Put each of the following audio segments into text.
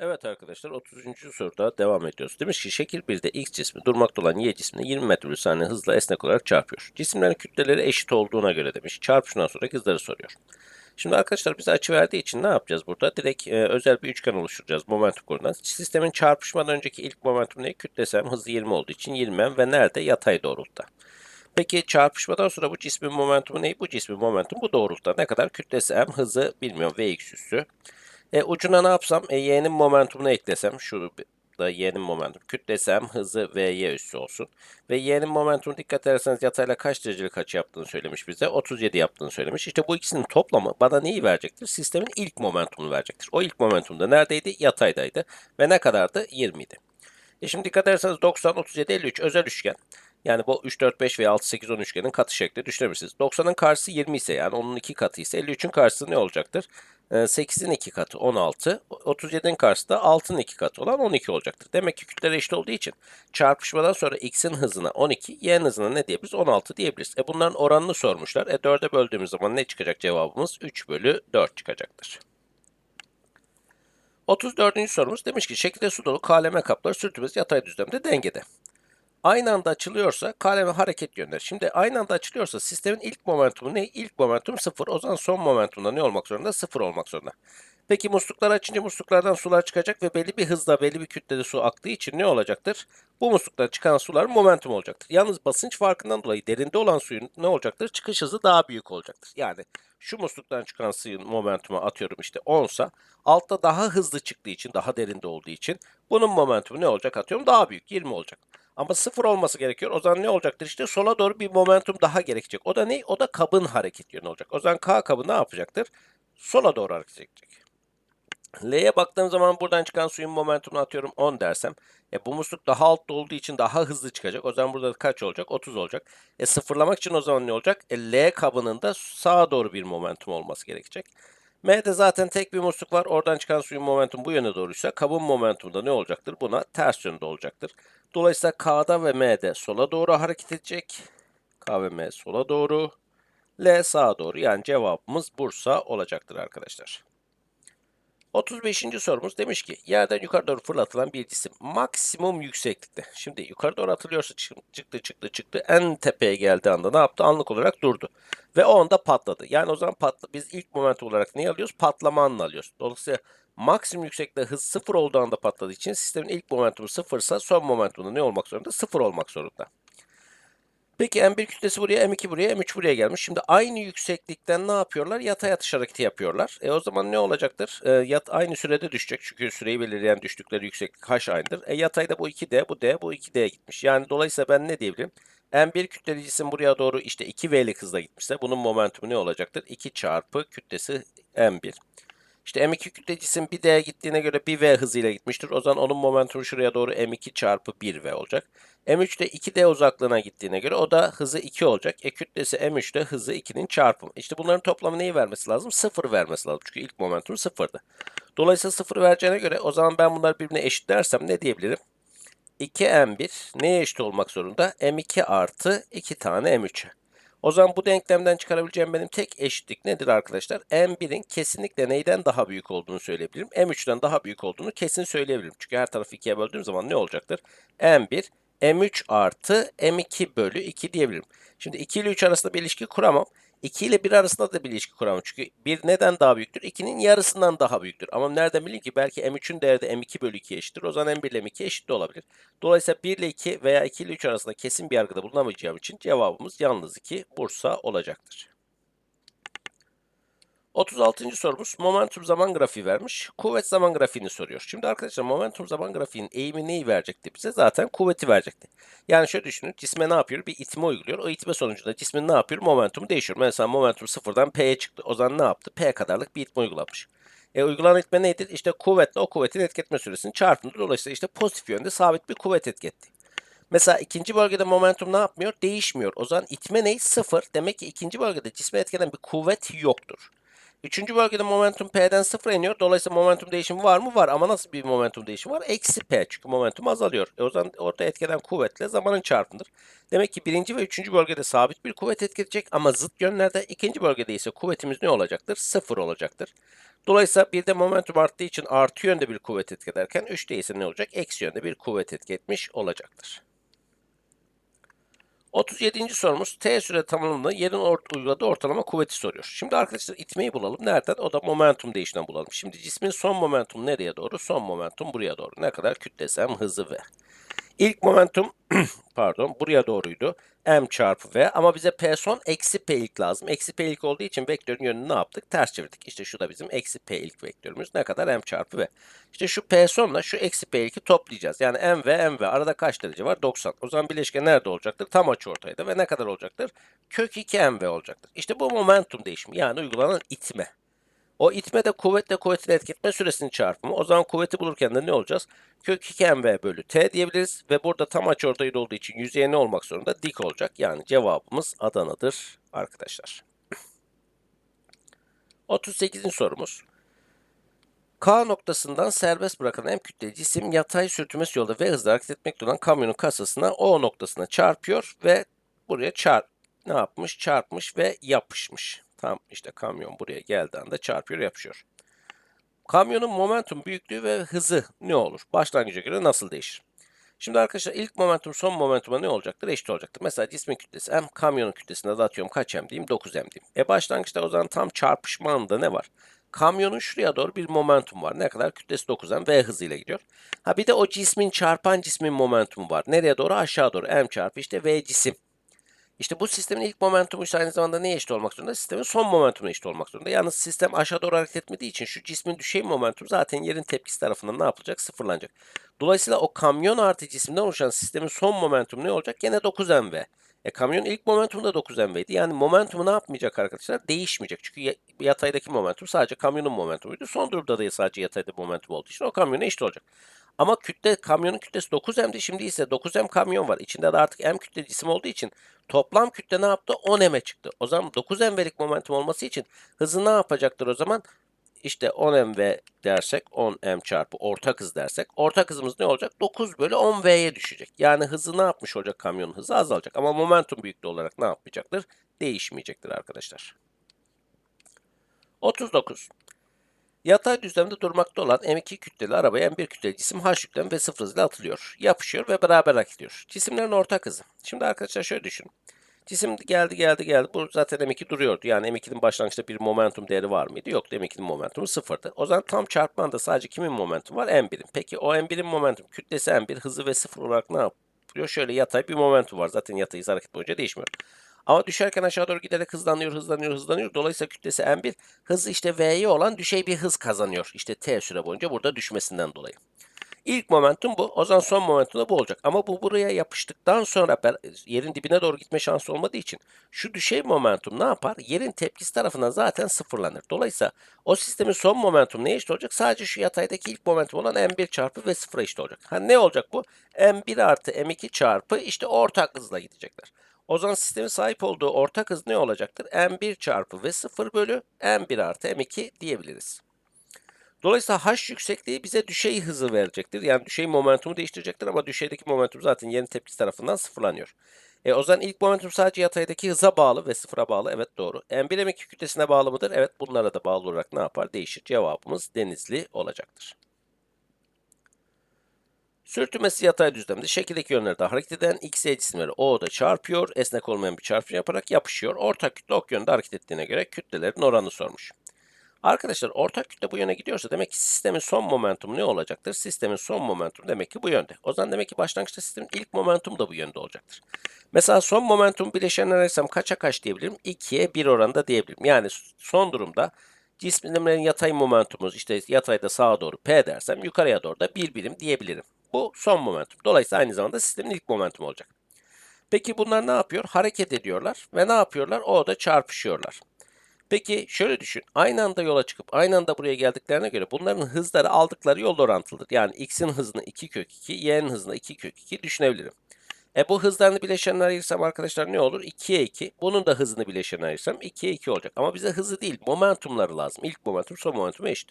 Evet arkadaşlar 30. soruda devam ediyoruz. Demiş ki şekil 1'de x cismi durmakta olan y cismini 20 metre bölü saniye hızla esnek olarak çarpıyor. Cisimlerin kütleleri eşit olduğuna göre demiş. Çarpışından sonra hızları soruyor. Şimdi arkadaşlar bize açı verdiği için ne yapacağız burada? Direkt e, özel bir üçgen oluşturacağız momentum konudan. Sistemin çarpışmadan önceki ilk momentum ne? Kütlesi hem hızı 20 olduğu için 20 m ve nerede? Yatay doğrultuda. Peki çarpışmadan sonra bu cismin momentumu ne? Bu cismin momentumu bu doğrultuda. Ne kadar? Kütlesi m, hızı bilmiyorum vx üssü. E, ucuna ne yapsam? E, y'nin momentumunu eklesem. Şu da y'nin momentum. Kütlesi m, hızı vy üssü olsun. Ve y'nin momentumu dikkat ederseniz yatayla kaç derecelik açı yaptığını söylemiş bize. 37 yaptığını söylemiş. İşte bu ikisinin toplamı bana neyi verecektir? Sistemin ilk momentumunu verecektir. O ilk momentum da neredeydi? Yataydaydı. Ve ne kadardı? 20 idi. E şimdi dikkat ederseniz 90, 37, 53 özel üçgen. Yani bu 3, 4, 5 veya 6, 8, 10 üçgenin katı şekli düşünebilirsiniz. 90'ın karşısı 20 ise yani onun iki katı ise 53'ün karşısı ne olacaktır? 8'in 2 katı 16, 37'nin karşısı da 6'nın 2 katı olan 12 olacaktır. Demek ki kütleler eşit olduğu için çarpışmadan sonra x'in hızına 12, y'nin hızına ne diyebiliriz? 16 diyebiliriz. E bunların oranını sormuşlar. E 4'e böldüğümüz zaman ne çıkacak cevabımız? 3 bölü 4 çıkacaktır. 34. sorumuz demiş ki şekilde su dolu kaleme kapları sürtünmesi yatay düzlemde dengede. Aynı anda açılıyorsa kaleme hareket yönler. Şimdi aynı anda açılıyorsa sistemin ilk momentumu ne? İlk momentum 0. O zaman son momentumda ne olmak zorunda? 0 olmak zorunda. Peki muslukları açınca musluklardan sular çıkacak ve belli bir hızla belli bir kütlede su aktığı için ne olacaktır? Bu musluktan çıkan sular momentum olacaktır. Yalnız basınç farkından dolayı derinde olan suyun ne olacaktır? Çıkış hızı daha büyük olacaktır. Yani şu musluktan çıkan suyun momentumu atıyorum işte 10 sa altta daha hızlı çıktığı için daha derinde olduğu için bunun momentumu ne olacak atıyorum daha büyük 20 olacak. Ama sıfır olması gerekiyor. O zaman ne olacaktır? İşte sola doğru bir momentum daha gerekecek. O da ne? O da kabın hareket yönü olacak. O zaman K kabı ne yapacaktır? Sola doğru hareket edecek. L'ye baktığım zaman buradan çıkan suyun momentumunu atıyorum 10 dersem. E bu musluk daha altta olduğu için daha hızlı çıkacak. O zaman burada kaç olacak? 30 olacak. E sıfırlamak için o zaman ne olacak? E L kabının da sağa doğru bir momentum olması gerekecek. M'de zaten tek bir musluk var. Oradan çıkan suyun momentum bu yöne doğruysa kabın momentumu da ne olacaktır? Buna ters yönde olacaktır. Dolayısıyla K'da ve M'de sola doğru hareket edecek. K ve M sola doğru. L sağa doğru. Yani cevabımız Bursa olacaktır arkadaşlar. 35. sorumuz demiş ki yerden yukarı doğru fırlatılan bir cisim maksimum yükseklikte. Şimdi yukarı doğru atılıyorsa çıktı çıktı çıktı en tepeye geldiği anda ne yaptı? Anlık olarak durdu. Ve o anda patladı. Yani o zaman patla biz ilk momentum olarak ne alıyoruz? Patlama anını alıyoruz. Dolayısıyla maksimum yükseklikte hız sıfır olduğu anda patladığı için sistemin ilk momentumu sıfırsa son momentumda ne olmak zorunda? Sıfır olmak zorunda. Peki M1 kütlesi buraya, M2 buraya, M3 buraya gelmiş. Şimdi aynı yükseklikten ne yapıyorlar? Yatay atış hareketi yapıyorlar. E o zaman ne olacaktır? E, yat aynı sürede düşecek. Çünkü süreyi belirleyen düştükleri yükseklik h aynıdır. E yatayda bu 2D, bu D, bu 2D'ye gitmiş. Yani dolayısıyla ben ne diyebilirim? M1 kütleli cisim buraya doğru işte 2V'lik hızla gitmişse bunun momentumu ne olacaktır? 2 çarpı kütlesi M1. İşte M2 kütle cisim bir D'ye gittiğine göre bir V hızıyla gitmiştir. O zaman onun momentumu şuraya doğru M2 çarpı 1V olacak. M3 de 2D uzaklığına gittiğine göre o da hızı 2 olacak. E kütlesi M3 de hızı 2'nin çarpımı. İşte bunların toplamı neyi vermesi lazım? 0 vermesi lazım. Çünkü ilk momentum 0'dı. Dolayısıyla 0 vereceğine göre o zaman ben bunları birbirine eşitlersem ne diyebilirim? 2M1 neye eşit olmak zorunda? M2 artı 2 tane M3'e. O zaman bu denklemden çıkarabileceğim benim tek eşitlik nedir arkadaşlar? M1'in kesinlikle neyden daha büyük olduğunu söyleyebilirim. M3'ten daha büyük olduğunu kesin söyleyebilirim. Çünkü her tarafı 2'ye böldüğüm zaman ne olacaktır? M1 M3 artı M2 bölü 2 diyebilirim. Şimdi 2 ile 3 arasında bir ilişki kuramam. 2 ile 1 arasında da bir ilişki kuramam. Çünkü 1 neden daha büyüktür? 2'nin yarısından daha büyüktür. Ama nereden bileyim ki? Belki M3'ün değeri de M2 bölü 2 eşittir. O zaman M1 ile M2 eşit de olabilir. Dolayısıyla 1 ile 2 veya 2 ile 3 arasında kesin bir yargıda bulunamayacağım için cevabımız yalnız 2 Bursa olacaktır. 36. sorumuz momentum zaman grafiği vermiş. Kuvvet zaman grafiğini soruyor. Şimdi arkadaşlar momentum zaman grafiğinin eğimi neyi verecekti bize? Zaten kuvveti verecekti. Yani şöyle düşünün. Cisme ne yapıyor? Bir itme uyguluyor. O itme sonucunda cismin ne yapıyor? Momentumu değişiyor. Mesela momentum sıfırdan P'ye çıktı. O zaman ne yaptı? P kadarlık bir itme uygulamış. E, uygulanan itme neydi? İşte kuvvetle o kuvvetin etketme süresini çarpımdı. Dolayısıyla işte pozitif yönde sabit bir kuvvet etketti. Mesela ikinci bölgede momentum ne yapmıyor? Değişmiyor. O zaman itme ne? Sıfır. Demek ki ikinci bölgede cisme etkilenen bir kuvvet yoktur. Üçüncü bölgede momentum P'den sıfıra iniyor. Dolayısıyla momentum değişimi var mı? Var. Ama nasıl bir momentum değişimi var? Eksi P. Çünkü momentum azalıyor. E o zaman orada etkeden kuvvetle zamanın çarpımıdır. Demek ki birinci ve üçüncü bölgede sabit bir kuvvet etki edecek ama zıt yönlerde. ikinci bölgede ise kuvvetimiz ne olacaktır? Sıfır olacaktır. Dolayısıyla bir de momentum arttığı için artı yönde bir kuvvet etki ederken 3'te ise ne olacak? Eksi yönde bir kuvvet etki etmiş olacaktır. 37. sorumuz T süre tamamında yerin ort uyguladığı ortalama kuvveti soruyor. Şimdi arkadaşlar itmeyi bulalım. Nereden? O da momentum değişinden bulalım. Şimdi cismin son momentum nereye doğru? Son momentum buraya doğru. Ne kadar kütlesem hızı v. İlk momentum pardon buraya doğruydu. M çarpı V ama bize P son eksi P ilk lazım. Eksi P ilk olduğu için vektörün yönünü ne yaptık? Ters çevirdik. İşte şu da bizim eksi P ilk vektörümüz. Ne kadar? M çarpı V. İşte şu P sonla şu eksi P ilki toplayacağız. Yani M ve M ve arada kaç derece var? 90. O zaman bileşke nerede olacaktır? Tam açıortayda ve ne kadar olacaktır? Kök 2 M V olacaktır. İşte bu momentum değişimi yani uygulanan itme. O itme de kuvvetle kuvvetin etki süresinin çarpımı. O zaman kuvveti bulurken de ne olacağız? Kök 2 mv bölü t diyebiliriz. Ve burada tam açıortayda olduğu için yüzeye ne olmak zorunda? Dik olacak. Yani cevabımız Adana'dır arkadaşlar. 38. sorumuz. K noktasından serbest bırakılan M kütleli cisim yatay sürtünmesi yolda ve hızla hareket etmekte olan kamyonun kasasına O noktasına çarpıyor ve buraya çarp ne yapmış? Çarpmış ve yapışmış. Tam işte kamyon buraya geldiği anda çarpıyor yapışıyor. Kamyonun momentum büyüklüğü ve hızı ne olur? Başlangıca göre nasıl değişir? Şimdi arkadaşlar ilk momentum son momentuma ne olacaktır? Eşit olacaktır. Mesela cismin kütlesi m, kamyonun kütlesine de atıyorum kaç m diyeyim? 9 m diyeyim. E başlangıçta o zaman tam çarpışma anında ne var? Kamyonun şuraya doğru bir momentum var. Ne kadar? Kütlesi 9 m v hızıyla gidiyor. Ha bir de o cismin çarpan cismin momentumu var. Nereye doğru? Aşağı doğru. m çarpı işte v cisim. İşte bu sistemin ilk momentumu ise aynı zamanda neye eşit olmak zorunda? Sistemin son momentumuna eşit olmak zorunda. Yalnız sistem aşağı doğru hareket etmediği için şu cismin düşey momentumu zaten yerin tepkisi tarafından ne yapılacak? Sıfırlanacak. Dolayısıyla o kamyon artı cisimden oluşan sistemin son momentumu ne olacak? Gene 9 mv. E kamyon ilk momentumu da 9 mv'ydi. Yani momentumu ne yapmayacak arkadaşlar? Değişmeyecek. Çünkü yataydaki momentum sadece kamyonun momentumuydu. Son durumda da sadece yatayda momentum olduğu için o kamyona eşit olacak. Ama kütle kamyonun kütlesi 9M'di. Şimdi ise 9M kamyon var. İçinde de artık M kütle cisim olduğu için toplam kütle ne yaptı? 10M'e çıktı. O zaman 9M'lik momentum olması için hızı ne yapacaktır o zaman? İşte 10mv dersek 10m çarpı ortak hız dersek ortak hızımız ne olacak? 9 bölü 10v'ye düşecek. Yani hızı ne yapmış olacak? Kamyonun hızı azalacak. Ama momentum büyüklüğü olarak ne yapmayacaktır? Değişmeyecektir arkadaşlar. 39. Yatay düzlemde durmakta olan M2 kütleli arabaya M1 kütleli cisim H yüklem ve sıfır hızla atılıyor. Yapışıyor ve beraber ediyor. Cisimlerin ortak hızı. Şimdi arkadaşlar şöyle düşünün. Cisim geldi geldi geldi. Bu zaten M2 duruyordu. Yani M2'nin başlangıçta bir momentum değeri var mıydı? Yoktu. M2'nin momentumu sıfırdı. O zaman tam çarpmanda sadece kimin momentumu var? M1'in. Peki o M1'in momentum kütlesi M1 hızı ve sıfır olarak ne yapıyor? Şöyle yatay bir momentum var. Zaten yatay hareket boyunca değişmiyor. Ama düşerken aşağı doğru giderek hızlanıyor, hızlanıyor, hızlanıyor. Dolayısıyla kütlesi m1. Hızı işte v'ye olan düşey bir hız kazanıyor. İşte t süre boyunca burada düşmesinden dolayı. İlk momentum bu. O zaman son momentum da bu olacak. Ama bu buraya yapıştıktan sonra yerin dibine doğru gitme şansı olmadığı için şu düşey momentum ne yapar? Yerin tepkisi tarafından zaten sıfırlanır. Dolayısıyla o sistemin son momentum neye eşit olacak? Sadece şu yataydaki ilk momentum olan m1 çarpı ve sıfıra eşit olacak. Ha ne olacak bu? m1 artı m2 çarpı işte ortak hızla gidecekler. O zaman sistemin sahip olduğu ortak hız ne olacaktır? m1 çarpı v 0 bölü m1 artı m2 diyebiliriz. Dolayısıyla h yüksekliği bize düşey hızı verecektir. Yani düşey momentumu değiştirecektir ama düşeydeki momentum zaten yerin tepkisi tarafından sıfırlanıyor. E, o zaman ilk momentum sadece yataydaki hıza bağlı ve sıfıra bağlı. Evet doğru. M1 M2 kütlesine bağlı mıdır? Evet bunlara da bağlı olarak ne yapar? Değişir. Cevabımız denizli olacaktır. Sürtünmesi yatay düzlemde şekildeki yönlerde hareket eden X, Y cisimleri O'da çarpıyor. Esnek olmayan bir çarpım yaparak yapışıyor. Ortak kütle ok yönde hareket ettiğine göre kütlelerin oranını sormuş. Arkadaşlar ortak kütle bu yöne gidiyorsa demek ki sistemin son momentumu ne olacaktır? Sistemin son momentumu demek ki bu yönde. O zaman demek ki başlangıçta sistemin ilk momentumu da bu yönde olacaktır. Mesela son momentum bileşenler arasam kaça kaç diyebilirim? 2'ye 1 oranında diyebilirim. Yani son durumda cisimlerin yatay momentumumuz işte yatayda sağa doğru P dersem yukarıya doğru da 1 birim diyebilirim. Bu son momentum. Dolayısıyla aynı zamanda sistemin ilk momentum olacak. Peki bunlar ne yapıyor? Hareket ediyorlar ve ne yapıyorlar? O da çarpışıyorlar. Peki şöyle düşün. Aynı anda yola çıkıp aynı anda buraya geldiklerine göre bunların hızları aldıkları yol orantılıdır. Yani x'in hızını 2 kök 2, y'nin hızını 2 kök 2 düşünebilirim. E bu hızlarını bileşenine ayırsam arkadaşlar ne olur? 2'ye 2. Bunun da hızını bileşenine ayırsam 2'ye 2 olacak. Ama bize hızı değil, momentumları lazım. İlk momentum son momentuma eşit.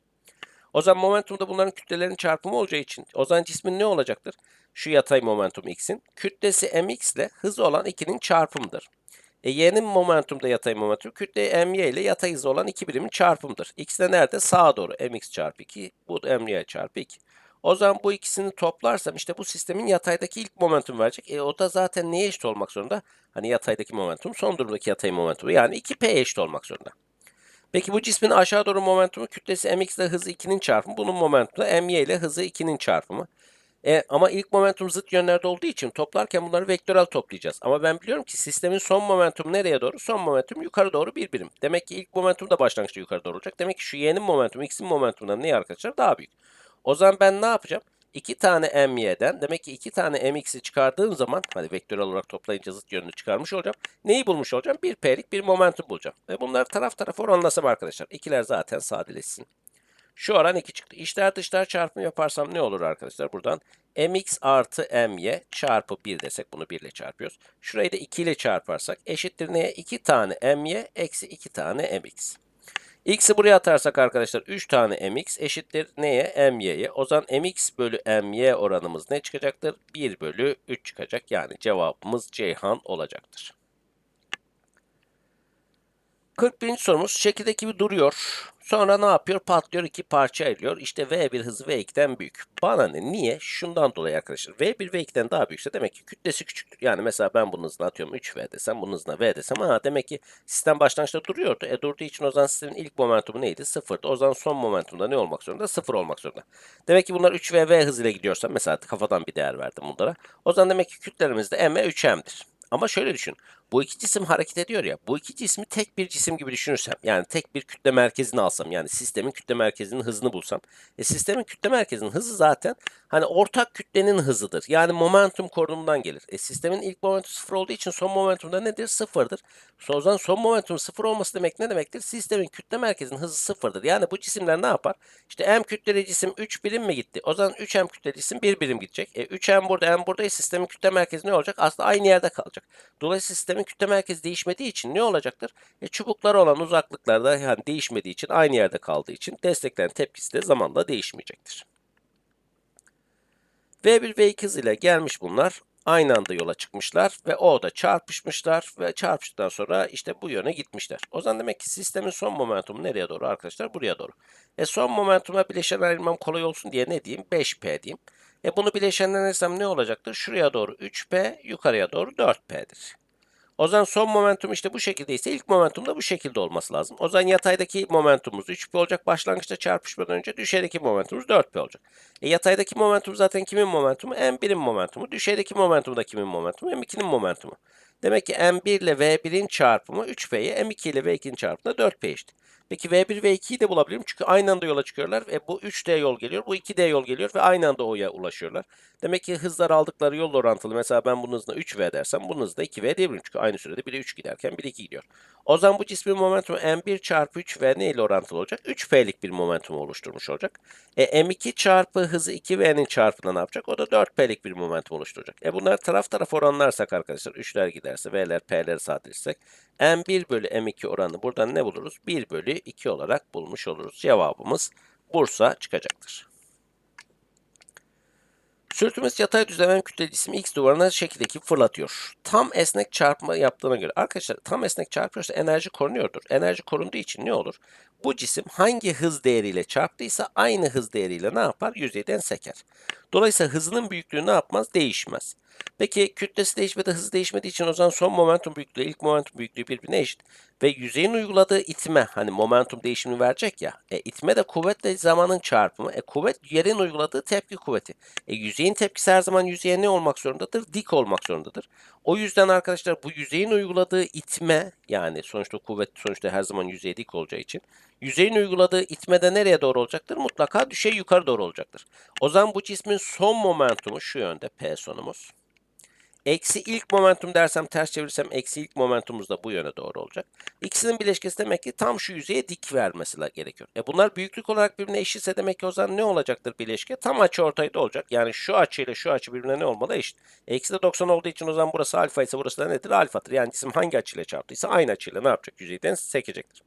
O zaman momentumda bunların kütlelerinin çarpımı olacağı için o zaman cismin ne olacaktır? Şu yatay momentum x'in kütlesi mx ile hızı olan 2'nin çarpımıdır. E, y'nin momentumda yatay momentum kütle my ile yatay hızı olan iki birimin çarpımıdır. x de nerede? Sağa doğru mx çarpı 2, bu my çarpı 2. O zaman bu ikisini toplarsam işte bu sistemin yataydaki ilk momentum verecek. E, o da zaten neye eşit olmak zorunda? Hani yataydaki momentum son durumdaki yatay momentumu yani 2p eşit olmak zorunda. Peki bu cismin aşağı doğru momentumu kütlesi mx ile hızı 2'nin çarpımı. Bunun momentumu da my ile hızı 2'nin çarpımı. E, ama ilk momentum zıt yönlerde olduğu için toplarken bunları vektörel toplayacağız. Ama ben biliyorum ki sistemin son momentumu nereye doğru? Son momentum yukarı doğru bir birim. Demek ki ilk momentum da başlangıçta yukarı doğru olacak. Demek ki şu y'nin momentumu x'in momentumundan ne arkadaşlar? Daha büyük. O zaman ben ne yapacağım? 2 tane my'den demek ki 2 tane mx'i çıkardığım zaman hadi vektörel olarak toplayınca zıt yönünü çıkarmış olacağım. Neyi bulmuş olacağım? 1p'lik bir momentum bulacağım. Ve bunları taraf tarafa oranlasam arkadaşlar. İkiler zaten sadeleşsin. Şu oran 2 çıktı. İçler dışlar çarpımı yaparsam ne olur arkadaşlar? Buradan mx artı my çarpı 1 desek bunu 1 ile çarpıyoruz. Şurayı da 2 ile çarparsak eşittir neye? 2 tane my eksi 2 tane mx. X'i buraya atarsak arkadaşlar 3 tane mx eşittir neye? my'ye. O zaman mx bölü my oranımız ne çıkacaktır? 1 bölü 3 çıkacak. Yani cevabımız Ceyhan olacaktır. 41. sorumuz çekirdek gibi duruyor. Sonra ne yapıyor? Patlıyor iki parça ayırıyor. İşte V1 hızı V2'den büyük. Bana ne? Niye? Şundan dolayı arkadaşlar. V1 V2'den daha büyükse demek ki kütlesi küçüktür. Yani mesela ben bunun hızını atıyorum 3V desem bunun hızına V desem. Ha demek ki sistem başlangıçta duruyordu. E durduğu için o zaman sistemin ilk momentumu neydi? Sıfırdı. O zaman son momentumda ne olmak zorunda? Sıfır olmak zorunda. Demek ki bunlar 3V V hızıyla gidiyorsa mesela kafadan bir değer verdim bunlara. O zaman demek ki kütlerimiz de M 3M'dir. Ama şöyle düşün. Bu iki cisim hareket ediyor ya. Bu iki cismi tek bir cisim gibi düşünürsem. Yani tek bir kütle merkezini alsam. Yani sistemin kütle merkezinin hızını bulsam. E sistemin kütle merkezinin hızı zaten hani ortak kütlenin hızıdır. Yani momentum korunumundan gelir. E sistemin ilk momentum sıfır olduğu için son momentumda nedir? Sıfırdır. O zaman son momentum sıfır olması demek ne demektir? Sistemin kütle merkezinin hızı sıfırdır. Yani bu cisimler ne yapar? İşte m kütleli cisim 3 birim mi gitti? O zaman 3m kütleli cisim 1 birim gidecek. E 3m burada m burada sistemin kütle merkezi ne olacak? Aslında aynı yerde kalacak. Dolayısıyla sistemin kütle merkezi değişmediği için ne olacaktır? E, çubuklara olan uzaklıklarda yani değişmediği için aynı yerde kaldığı için desteklenen tepkisi de zamanla değişmeyecektir. V1 V2 hızıyla gelmiş bunlar. Aynı anda yola çıkmışlar ve o da çarpışmışlar ve çarpıştıktan sonra işte bu yöne gitmişler. O zaman demek ki sistemin son momentumu nereye doğru arkadaşlar? Buraya doğru. E son momentuma bileşen ayırmam kolay olsun diye ne diyeyim? 5P diyeyim. E bunu bileşenlenirsem ne olacaktır? Şuraya doğru 3P, yukarıya doğru 4P'dir. O zaman son momentum işte bu şekilde ise ilk momentum da bu şekilde olması lazım. O zaman yataydaki momentumumuz 3P olacak. Başlangıçta çarpışmadan önce düşeydeki momentumumuz 4P olacak. E yataydaki momentum zaten kimin momentumu? M1'in momentumu. Düşeydeki momentum da kimin momentumu? M2'nin momentumu. Demek ki M1 ile V1'in çarpımı 3P'ye, M2 ile V2'nin çarpımı da 4P eşit. Peki V1 ve 2'yi de bulabilirim çünkü aynı anda yola çıkıyorlar ve bu 3D yol geliyor, bu 2D yol geliyor ve aynı anda O'ya ulaşıyorlar. Demek ki hızlar aldıkları yol orantılı. Mesela ben bunun hızına 3V dersem bunun hızına 2V diyebilirim çünkü aynı sürede biri 3 giderken biri 2 gidiyor. O zaman bu cismin momentumu M1 çarpı 3V ne ile orantılı olacak? 3P'lik bir momentum oluşturmuş olacak. E, M2 çarpı hızı 2V'nin çarpımında ne yapacak? O da 4P'lik bir momentum oluşturacak. E bunları taraf tarafa oranlarsak arkadaşlar 3'ler giderse V'ler P'leri sadeleştirsek M1 bölü M2 oranı buradan ne buluruz? 1 bölü 2 olarak bulmuş oluruz. Cevabımız Bursa çıkacaktır. Sürtünmesi yatay düzlem kütle cismi x duvarına şekildeki fırlatıyor. Tam esnek çarpma yaptığına göre arkadaşlar tam esnek çarpıyorsa enerji korunuyordur. Enerji korunduğu için ne olur? Bu cisim hangi hız değeriyle çarptıysa aynı hız değeriyle ne yapar? Yüzeyden seker. Dolayısıyla hızının büyüklüğü ne yapmaz? Değişmez. Peki kütlesi değişmedi, hız değişmediği için o zaman son momentum büyüklüğü, ilk momentum büyüklüğü birbirine eşit. Ve yüzeyin uyguladığı itme, hani momentum değişimini verecek ya. E, itme de kuvvetle zamanın çarpımı. E, kuvvet yerin uyguladığı tepki kuvveti. E, yüzeyin tepkisi her zaman yüzeye ne olmak zorundadır? Dik olmak zorundadır. O yüzden arkadaşlar bu yüzeyin uyguladığı itme, yani sonuçta kuvvet sonuçta her zaman yüzeye dik olacağı için. Yüzeyin uyguladığı itme de nereye doğru olacaktır? Mutlaka düşey yukarı doğru olacaktır. O zaman bu cismin son momentumu şu yönde P sonumuz. Eksi ilk momentum dersem ters çevirirsem eksi ilk momentumumuz da bu yöne doğru olacak. İkisinin bileşkesi demek ki tam şu yüzeye dik vermesi gerekiyor. E bunlar büyüklük olarak birbirine eşitse demek ki o zaman ne olacaktır bileşke? Tam açı ortayda olacak. Yani şu açı ile şu açı birbirine ne olmalı? Eşit. Eksi de 90 olduğu için o zaman burası alfa ise burası da nedir? Alfadır. Yani cisim hangi açıyla çarptıysa aynı açıyla ne yapacak? Yüzeyden sekecektir.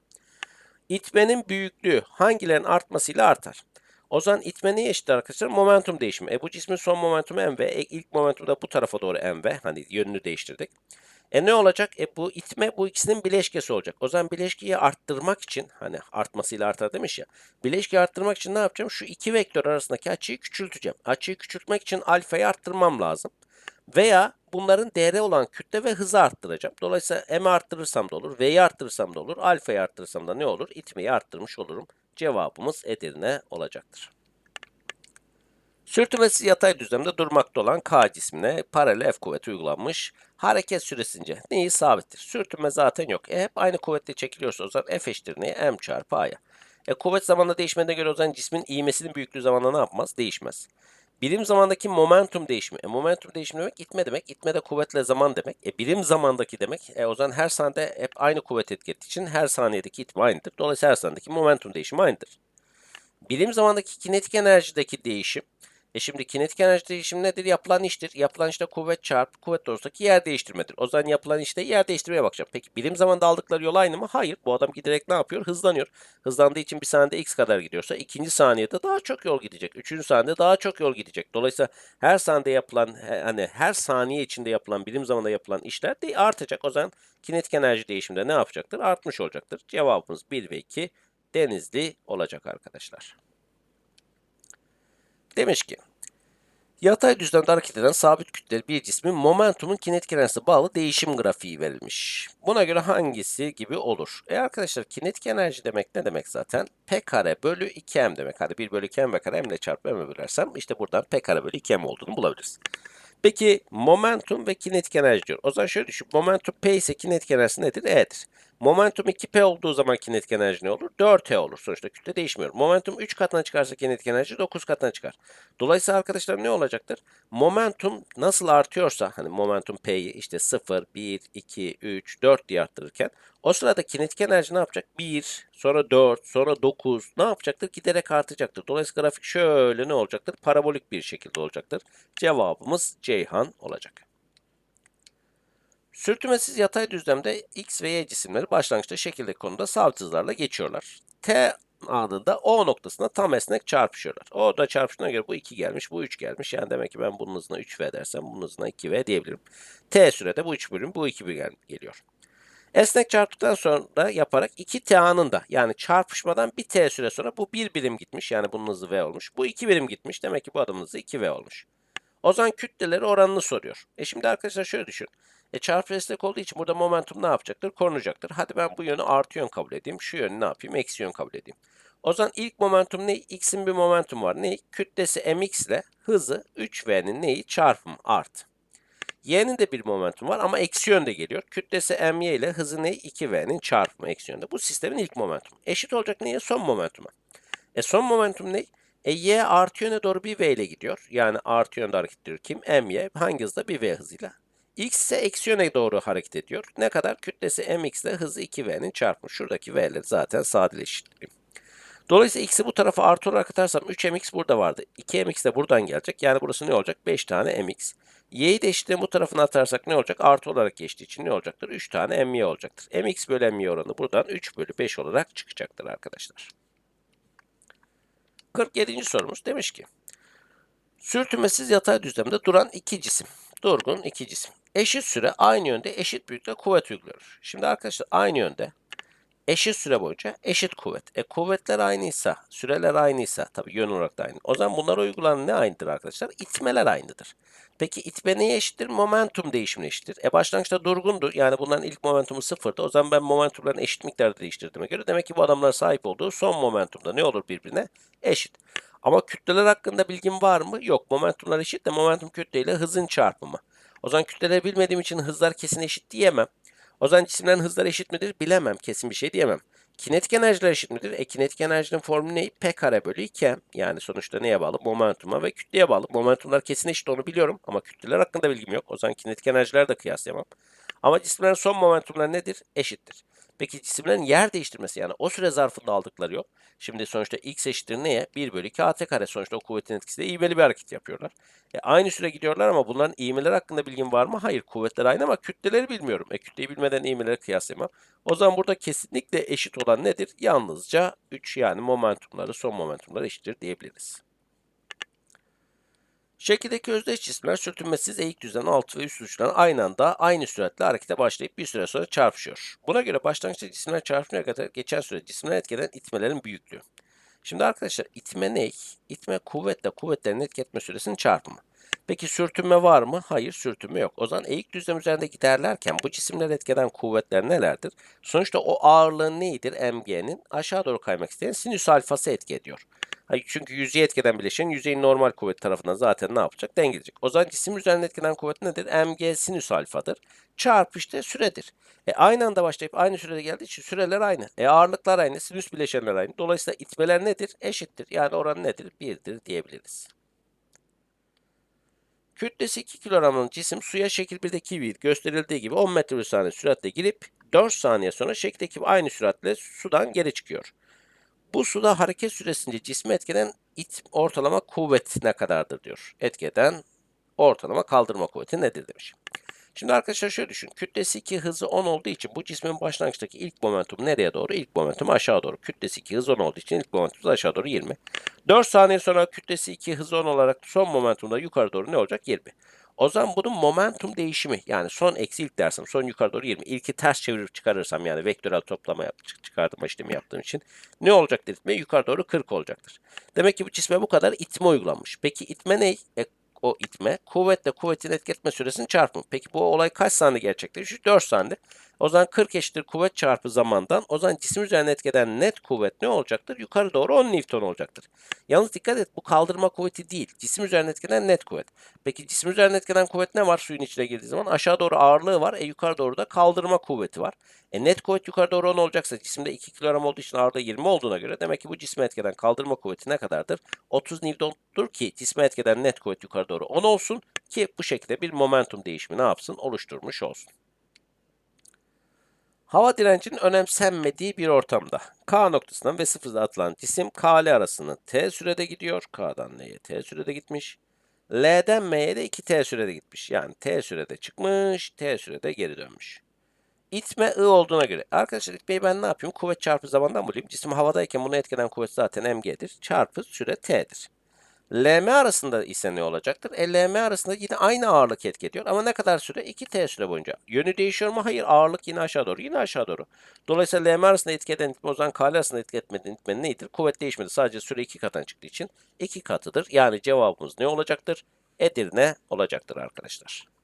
İtmenin büyüklüğü hangilerin artmasıyla artar? O zaman itme neye eşit arkadaşlar? Momentum değişimi. E bu cismin son momentumu m ve e, ilk momentum da bu tarafa doğru m ve hani yönünü değiştirdik. E ne olacak? E bu itme bu ikisinin bileşkesi olacak. O zaman bileşkeyi arttırmak için hani artmasıyla artar demiş ya. Bileşkeyi arttırmak için ne yapacağım? Şu iki vektör arasındaki açıyı küçülteceğim. Açıyı küçültmek için alfayı arttırmam lazım. Veya bunların değeri olan kütle ve hızı arttıracağım. Dolayısıyla m'i arttırırsam da olur, v'yi arttırırsam da olur, alfayı arttırırsam da ne olur? İtmeyi arttırmış olurum. Cevabımız Edirne olacaktır. Sürtünmesiz yatay düzlemde durmakta olan K cismine paralel F kuvveti uygulanmış. Hareket süresince neyi sabittir? Sürtünme zaten yok. E hep aynı kuvvetle çekiliyorsa o zaman F eşittir neye? M çarpı A'ya. E kuvvet zamanla değişmediğine göre o zaman cismin ivmesinin büyüklüğü zamanla ne yapmaz? Değişmez. Birim zamandaki momentum değişimi. E, momentum değişimi demek itme demek. İtme de kuvvetle zaman demek. E, birim zamandaki demek. E, o zaman her saniyede hep aynı kuvvet etki ettiği için her saniyedeki itme aynıdır. Dolayısıyla her saniyedeki momentum değişimi aynıdır. Birim zamandaki kinetik enerjideki değişim. E şimdi kinetik enerji değişimi nedir? Yapılan iştir. Yapılan işte kuvvet çarpı kuvvet doğrusundaki yer değiştirmedir. O zaman yapılan işte yer değiştirmeye bakacağım. Peki birim zamanda aldıkları yol aynı mı? Hayır. Bu adam giderek ne yapıyor? Hızlanıyor. Hızlandığı için bir saniyede x kadar gidiyorsa ikinci saniyede daha çok yol gidecek. Üçüncü saniyede daha çok yol gidecek. Dolayısıyla her saniyede yapılan hani her saniye içinde yapılan birim zamanda yapılan işler de artacak. O zaman kinetik enerji değişiminde ne yapacaktır? Artmış olacaktır. Cevabımız 1 ve 2 Denizli olacak arkadaşlar. Demiş ki Yatay düzlemde hareket eden sabit kütleli bir cismin momentumun kinetik enerjisine bağlı değişim grafiği verilmiş. Buna göre hangisi gibi olur? E arkadaşlar kinetik enerji demek ne demek zaten? P kare bölü 2m demek. Hadi 1 bölü 2m ve kare m ile çarpı m'e bölersem işte buradan P kare bölü 2m olduğunu bulabiliriz. Peki momentum ve kinetik enerji diyor. O zaman şöyle düşün. Momentum P ise kinetik enerjisi nedir? E'dir. Momentum 2P olduğu zaman kinetik enerji ne olur? 4T olur. Sonuçta kütle değişmiyor. Momentum 3 katına çıkarsa kinetik enerji 9 katına çıkar. Dolayısıyla arkadaşlar ne olacaktır? Momentum nasıl artıyorsa hani momentum P'yi işte 0, 1, 2, 3, 4 diye arttırırken o sırada kinetik enerji ne yapacak? 1, sonra 4, sonra 9 ne yapacaktır? Giderek artacaktır. Dolayısıyla grafik şöyle ne olacaktır? Parabolik bir şekilde olacaktır. Cevabımız Ceyhan olacak. Sürtünmesiz yatay düzlemde X ve Y cisimleri başlangıçta şekildeki konuda sabit hızlarla geçiyorlar. T anında O noktasında tam esnek çarpışıyorlar. O da çarpıştığına göre bu 2 gelmiş, bu 3 gelmiş. Yani demek ki ben bunun hızına 3V dersem bunun hızına 2V diyebilirim. T sürede bu 3 bölüm, bu 2 bölüm geliyor. Esnek çarptıktan sonra yaparak 2 t anında yani çarpışmadan bir t süre sonra bu 1 birim gitmiş. Yani bunun hızı v olmuş. Bu 2 birim gitmiş. Demek ki bu adamın hızı 2v olmuş. O zaman kütleleri oranını soruyor. E şimdi arkadaşlar şöyle düşün. E çarpı destek olduğu için burada momentum ne yapacaktır? Korunacaktır. Hadi ben bu yönü artı yön kabul edeyim. Şu yönü ne yapayım? Eksi yön kabul edeyim. O zaman ilk momentum ne? X'in bir momentum var. Ne? Kütlesi mx ile hızı 3v'nin neyi? Çarpım artı. Y'nin de bir momentum var ama eksi yönde geliyor. Kütlesi my ile hızı ne? 2v'nin çarpımı eksi yönde. Bu sistemin ilk momentumu. Eşit olacak neye? Son momentuma. E son momentum ne? E y artı yöne doğru bir v ile gidiyor. Yani artı yönde hareket ediyor kim? my. Hangi hızda? Bir v hızıyla. X ise eksi yöne doğru hareket ediyor. Ne kadar? Kütlesi mx ile hızı 2v'nin çarpımı. Şuradaki v'leri zaten sadeleştireyim. Dolayısıyla x'i bu tarafa artı olarak atarsam 3mx burada vardı. 2mx de buradan gelecek. Yani burası ne olacak? 5 tane mx. y'yi de eşitliğin bu tarafına atarsak ne olacak? Artı olarak geçtiği için ne olacaktır? 3 tane my olacaktır. mx bölü my oranı buradan 3 bölü 5 olarak çıkacaktır arkadaşlar. 47. sorumuz demiş ki Sürtünmesiz yatay düzlemde duran iki cisim. Durgun iki cisim. Eşit süre aynı yönde eşit büyüklükte kuvvet uyguluyor. Şimdi arkadaşlar aynı yönde eşit süre boyunca eşit kuvvet. E kuvvetler aynıysa, süreler aynıysa tabii yön olarak da aynı. O zaman bunlara uygulanan ne aynıdır arkadaşlar? İtmeler aynıdır. Peki itme neye eşittir? Momentum değişimine eşittir. E başlangıçta durgundu. Yani bunların ilk momentumu sıfırdı. O zaman ben momentumların eşit miktarda değiştirdiğime göre demek ki bu adamlar sahip olduğu son momentumda ne olur birbirine? Eşit. Ama kütleler hakkında bilgim var mı? Yok. Momentumlar eşit de momentum kütle ile hızın çarpımı. O zaman kütleleri bilmediğim için hızlar kesin eşit diyemem. O zaman cisimlerin hızları eşit midir? Bilemem. Kesin bir şey diyemem. Kinetik enerjiler eşit midir? E kinetik enerjinin formülü ne? P kare bölü 2 Yani sonuçta neye bağlı? Momentuma ve kütleye bağlı. Momentumlar kesin eşit onu biliyorum ama kütleler hakkında bilgim yok. O zaman kinetik enerjiler de kıyaslayamam. Ama cisimlerin son momentumları nedir? Eşittir. Peki cisimlerin yer değiştirmesi yani o süre zarfında aldıkları yok. Şimdi sonuçta x eşittir neye? 1 bölü 2 at kare. Sonuçta o kuvvetin etkisiyle ivmeli bir hareket yapıyorlar. E aynı süre gidiyorlar ama bunların ivmeleri hakkında bilgim var mı? Hayır. Kuvvetler aynı ama kütleleri bilmiyorum. E kütleyi bilmeden ivmeleri kıyaslayamam. O zaman burada kesinlikle eşit olan nedir? Yalnızca 3 yani momentumları, son momentumları eşittir diyebiliriz. Şekildeki özdeş cisimler sürtünmesiz eğik düzlem altı ve üst uçlarına aynı anda aynı süratle harekete başlayıp bir süre sonra çarpışıyor. Buna göre başlangıçta cisimler çarpışmaya kadar geçen süre cisimler etkilenen itmelerin büyüklüğü. Şimdi arkadaşlar itme ne? İtme kuvvetle kuvvetlerin etki etme süresinin çarpımı. Peki sürtünme var mı? Hayır sürtünme yok. O zaman eğik düzlem üzerinde giderlerken bu cisimler etkeden kuvvetler nelerdir? Sonuçta o ağırlığın neyidir? mg'nin aşağı doğru kaymak isteyen sinüs alfası etki ediyor. Çünkü yüzeye etkeden bileşen yüzeyin normal kuvvet tarafından zaten ne yapacak? Dengeleyecek. O zaman cisim üzerinde etkilenen kuvvet nedir? mg sinüs alfadır. Çarpı işte süredir. E aynı anda başlayıp aynı sürede geldiği için süreler aynı. E ağırlıklar aynı, sinüs bileşenler aynı. Dolayısıyla itmeler nedir? Eşittir. Yani oran nedir? 1'dir diyebiliriz. Kütlesi 2 kilogramlık cisim suya şekil 1'deki gibi gösterildiği gibi 10 metre bölü saniye süratle girip 4 saniye sonra şekildeki gibi aynı süratle sudan geri çıkıyor. Bu suda hareket süresince cismi etkeden it ortalama kuvvet ne kadardır diyor. Etkeden ortalama kaldırma kuvveti nedir demiş. Şimdi arkadaşlar şöyle düşün. Kütlesi 2 hızı 10 olduğu için bu cismin başlangıçtaki ilk momentum nereye doğru? İlk momentum aşağı doğru. Kütlesi 2 hızı 10 olduğu için ilk momentum aşağı doğru 20. 4 saniye sonra kütlesi 2 hızı 10 olarak son momentumda yukarı doğru ne olacak? 20. O zaman bunun momentum değişimi yani son eksi ilk dersem son yukarı doğru 20. İlki ters çevirip çıkarırsam yani vektörel toplama yap, çıkartma işlemi yaptığım için ne olacaktır itme? Yukarı doğru 40 olacaktır. Demek ki bu cisme bu kadar itme uygulanmış. Peki itme ne? E, o itme kuvvetle kuvvetin etki etme süresinin çarpımı. Peki bu olay kaç saniye gerçekleşiyor? 4 saniye. O zaman 40 eşittir kuvvet çarpı zamandan. O zaman cisim üzerine etkeden net kuvvet ne olacaktır? Yukarı doğru 10 Newton olacaktır. Yalnız dikkat et bu kaldırma kuvveti değil. Cisim üzerine etkeden net kuvvet. Peki cisim üzerine etkeden kuvvet ne var suyun içine girdiği zaman? Aşağı doğru ağırlığı var. E yukarı doğru da kaldırma kuvveti var. E net kuvvet yukarı doğru 10 olacaksa cisimde 2 kilogram olduğu için ağırlığı 20 olduğuna göre demek ki bu cisme etkeden kaldırma kuvveti ne kadardır? 30 Newton'dur ki cisme etkeden net kuvvet yukarı doğru 10 olsun ki bu şekilde bir momentum değişimi ne yapsın? Oluşturmuş olsun. Hava direncinin önemsenmediği bir ortamda K noktasından ve sıfırda atılan cisim K ile arasını T sürede gidiyor. K'dan L'ye T sürede gitmiş. L'den M'ye de 2T sürede gitmiş. Yani T sürede çıkmış, T sürede geri dönmüş. İtme I olduğuna göre. Arkadaşlar itmeyi ben ne yapıyorum? Kuvvet çarpı zamandan bulayım. Cisim havadayken bunu etkeden kuvvet zaten mg'dir. Çarpı süre T'dir. LM arasında ise ne olacaktır? E, LM arasında yine aynı ağırlık etki ediyor. Ama ne kadar süre? 2T süre boyunca. Yönü değişiyor mu? Hayır. Ağırlık yine aşağı doğru. Yine aşağı doğru. Dolayısıyla LM arasında etki eden itme o zaman KL arasında etki etmeden itmenin neyidir? Kuvvet değişmedi. Sadece süre 2 katına çıktığı için 2 katıdır. Yani cevabımız ne olacaktır? Edirne olacaktır arkadaşlar.